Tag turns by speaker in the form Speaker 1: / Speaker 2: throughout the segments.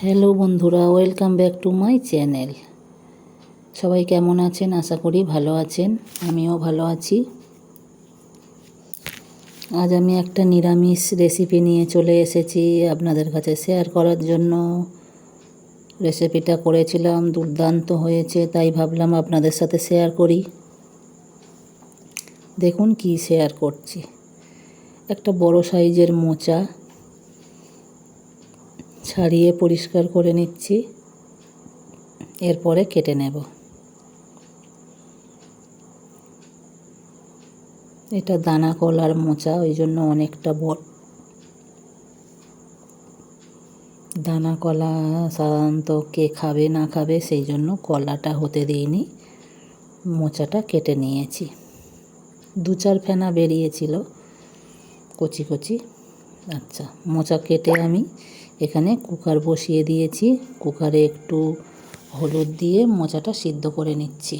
Speaker 1: Hello বন্ধুরা, welcome back to my channel. সবাই কেমন আছেন? আশা করি ভালো আছেন। আমিও ভালো আছি। আজ আমি একটা নিরামিষ রেসিপি নিয়ে চলে এসেছি আপনাদের কাছে শেয়ার করার জন্য। রেসিপিটা করেছিলাম, দুর্দান্ত হয়েছে, তাই ভাবলাম আপনাদের সাথে শেয়ার করি। দেখুন কি শেয়ার করছি। একটা বড় সাইজের মোচা ছাড়িয়ে পরিষ্কার করে নিচ্ছি। এরপরে কেটে নেব। এটা দানা কলার মোচা, ওই জন্য অনেকটা বড়। দানা কলা সাধারণত কে খাবে না খাবে, সেই জন্য কলাটা হতে দিইনি। মোচাটা কেটে নিয়েছি। দু চার ফেনা বেরিয়েছিল। কচি কচি। আচ্ছা মোচা কেটে আমি এখানে কুকার বসিয়ে দিয়েছি। কুকারে একটু হলুদ দিয়ে মোচাটা সিদ্ধ করে নিচ্ছি।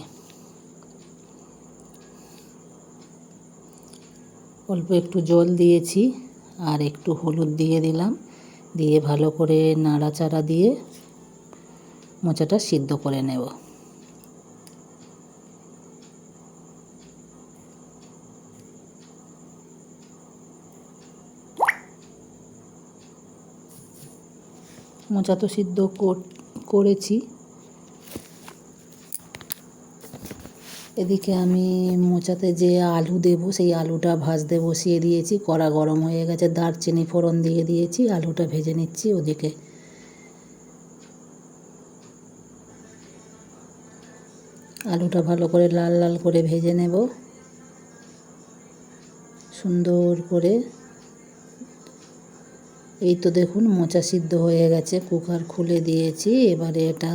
Speaker 1: অল্প একটু জল দিয়েছি আর একটু হলুদ দিয়ে দিলাম। দিয়ে ভালো করে নাড়াচাড়া দিয়ে মোচাটা সিদ্ধ করে নেব। মোচা তো সিদ্ধ করেছি। এদিকে আমি মোচাতে যে আলু দেব, সেই আলুটা ভাজতে বসিয়ে দিয়েছি। কড়া গরম হয়ে গেছে, দারচিনি ফোড়ন দিয়ে দিয়েছি, আলুটা ভেজে নিচ্ছি ওদিকে। আলুটা ভালো করে লাল লাল করে ভেজে নেব। সুন্দর করে এই তো দেখুন, মোচা সিদ্ধ হয়ে গেছে, কুকার খুলে দিয়েছি। এবারে এটা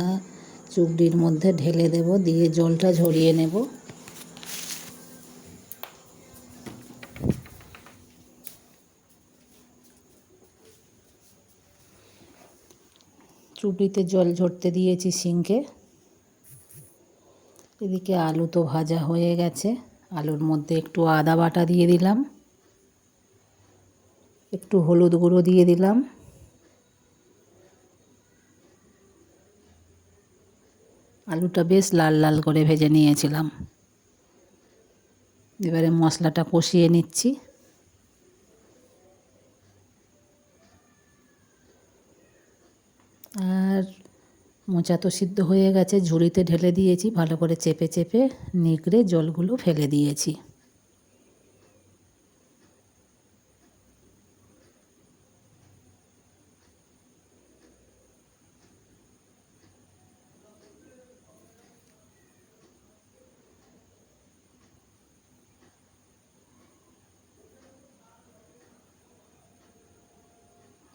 Speaker 1: চুবড়ির মধ্যে ঢেলে দেব, দিয়ে জলটা ঝরিয়ে নেব। চুবড়িতে জল ঝরতে দিয়েছি সিঙ্কে। এদিকে আলু তো ভাজা হয়ে গেছে, আলুর মধ্যে একটু আদা বাটা দিয়ে দিলাম। একটু হলুদ গুঁড়ো দিয়ে দিলাম। আলুটা বেশ লাল লাল করে ভেজে নিয়েছিলাম। এবারে মশলাটা কষিয়ে নিচ্ছি। আর মোচা তো সিদ্ধ হয়ে গেছে, ঝুড়িতে ঢেলে দিয়েছি, ভালো করে চেপে চেপে নিগড়ে জলগুলো ফেলে দিয়েছি।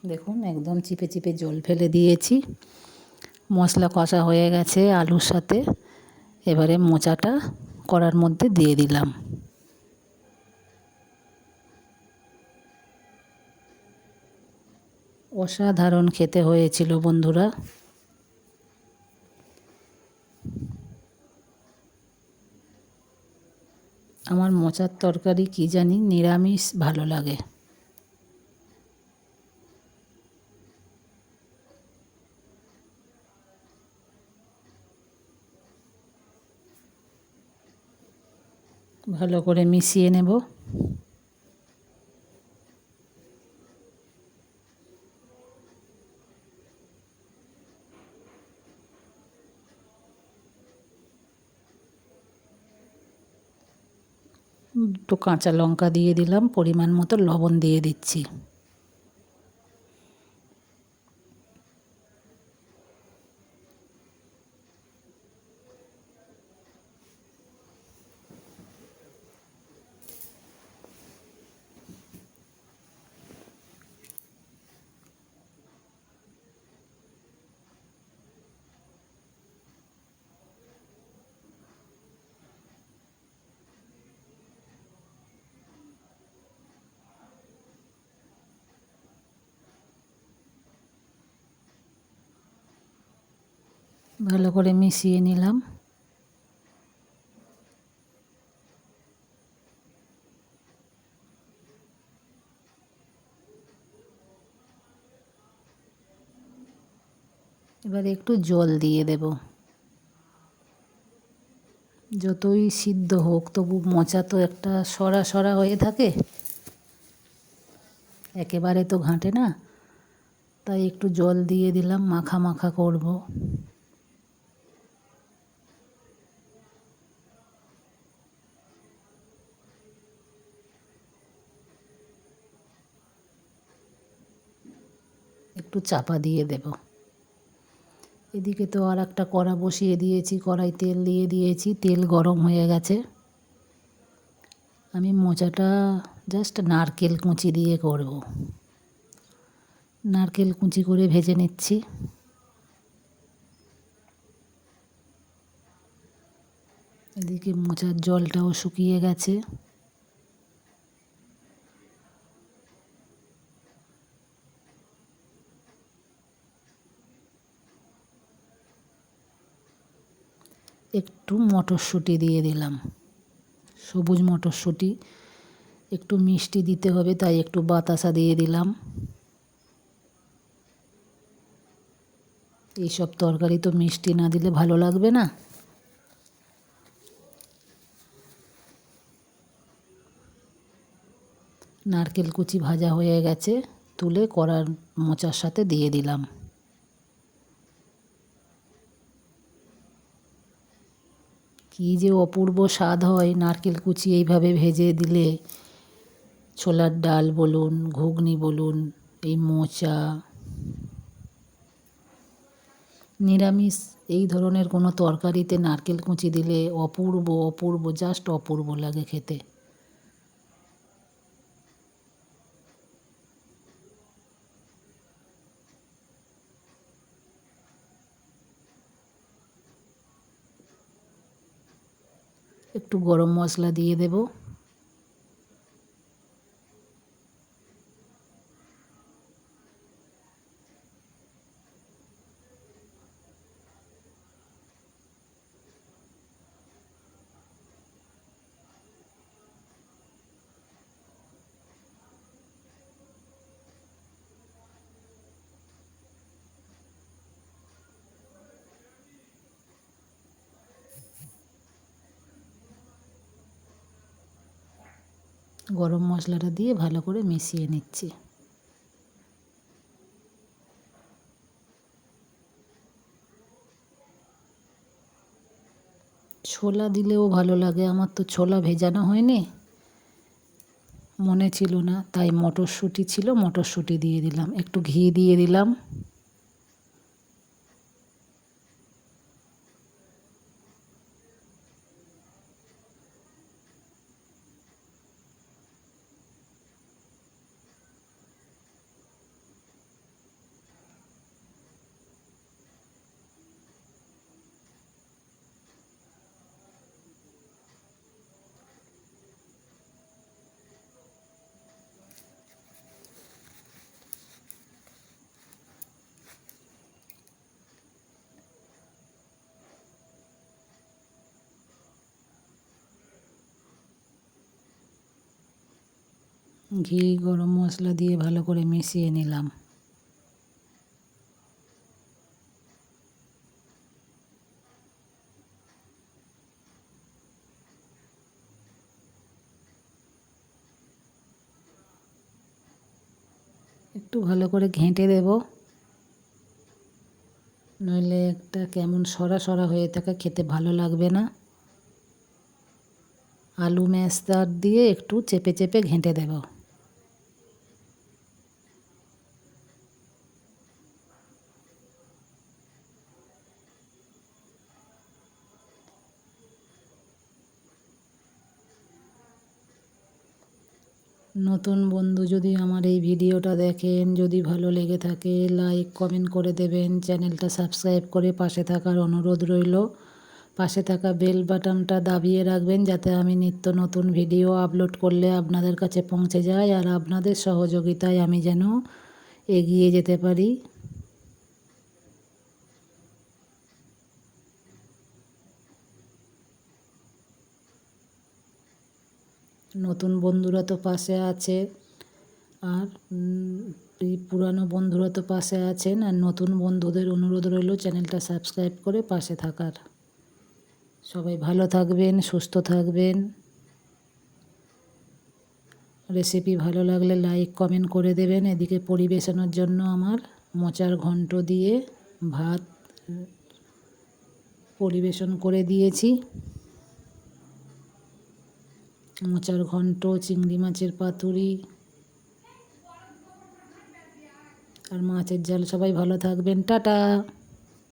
Speaker 1: দেখুন, একদম চিপে চিপে জল ফেলে দিয়েছি। মশলা কষা হয়ে গেছে আলুর সাথে। এবারে মোচাটা কড়ার মধ্যে দিয়ে দিলাম। অসাধারণ খেতে হয়েছিল বন্ধুরা। আমার মোচার তরকারি কি জানি নিরামিষ ভালো লাগে। ভালো করে মিশিয়ে নেব। একটু কাঁচা লঙ্কা দিয়ে দিলাম পরিমাণ মতো লবণ দিয়ে দিচ্ছি। ভালো করে মিশিয়ে নিলাম। এবার একটু জল দিয়ে দেব। যতই সিদ্ধ হোক, তবু মোচা তো একটা সরা সরা হয়ে থাকে। একেবারে তো ঘাঁটে না। তাই একটু জল দিয়ে দিলাম, মাখা মাখা করব। একটু চাপা দিয়ে দেব। এদিকে তো আর একটা কড়া বসিয়ে দিয়েছি, কড়াই তেল দিয়ে দিয়েছি, তেল গরম হয়ে গেছে। আমি মোচাটা জাস্ট নারকেল কুচি দিয়ে করব। নারকেল কুচি করে ভেজে নিচ্ছি। এদিকে মোচার জলটাও শুকিয়ে গেছে। একটু মটরশুঁটি দিয়ে দিলাম। সবুজ মটরশুঁটি, একটু মিষ্টি দিতে হবে, তাই একটু বাতাসা দিয়ে দিলাম। এইসব তরকারি তো মিষ্টি না দিলে ভালো লাগবে না। নারকেল কুচি ভাজা হয়ে গেছে, তুলে কড়ার মোচার সাথে দিয়ে দিলাম। কী যে অপূর্ব স্বাদ হয় নারকেল কুচি এইভাবে ভেজে দিলে। ছোলার ডাল বলুন, ঘুগনি বলুন, এই মোচা। নিরামিষ এই ধরনের কোনো তরকারিতে নারকেল কুচি দিলে অপূর্ব অপূর্ব জাস্ট অপূর্ব লাগে খেতে। একটু গরম মশলা দিয়ে দেব। গরম মশলাটা দিয়ে ভালো করে মিশিয়ে নিচ্ছি। ছোলা দিলেও ভালো লাগে, আমার তো ছোলা ভেজানো হয়নি। মনে ছিল না, তাই মটরশুঁটি ছিল, মটরশুঁটি দিয়ে দিলাম। একটু ঘি দিয়ে দিলাম। ঘি, গরম মশলা দিয়ে ভালো করে মিশিয়ে নিলাম। একটু ভালো করে ঘেঁটে দেব। নইলে একটা কেমন সরা সরা হয়ে থাকে, খেতে ভালো লাগবে না। আলু ম্যাশদার দিয়ে একটু চেপে চেপে ঘেঁটে দেব। নতুন বন্ধু যদি আমার এই ভিডিওটা দেখেন, যদি ভালো লেগে থাকে লাইক কমেন্ট করে দেবেন। চ্যানেলটা সাবস্ক্রাইব করে পাশে থাকার অনুরোধ রইল। পাশে থাকা বেল বাটনটা দাবিয়ে রাখবেন, যাতে আমি নিত্য নতুন ভিডিও আপলোড করলে আপনাদের কাছে পৌঁছে যায় আর আপনাদের সহযোগিতায় আমি যেন এগিয়ে যেতে পারি। নতুন বন্ধুরা তো পাশে আছে। আর এই পুরানো বন্ধুরা তো পাশে আছেন। আর নতুন বন্ধুদের অনুরোধ রইল চ্যানেলটা সাবস্ক্রাইব করে পাশে থাকার। সবাই ভালো থাকবেন, সুস্থ থাকবেন। রেসিপি ভালো লাগলে লাইক, কমেন্ট করে দেবেন। এদিকে পরিবেশনের জন্য আমার মোচার ঘন্ট দিয়ে ভাত পরিবেশন করে দিয়েছি। মোচার ঘন্ট চিংড়ি মাছের পাতুরি আর মাছের জাল সবাই ভালো থাকবেন। টাটা।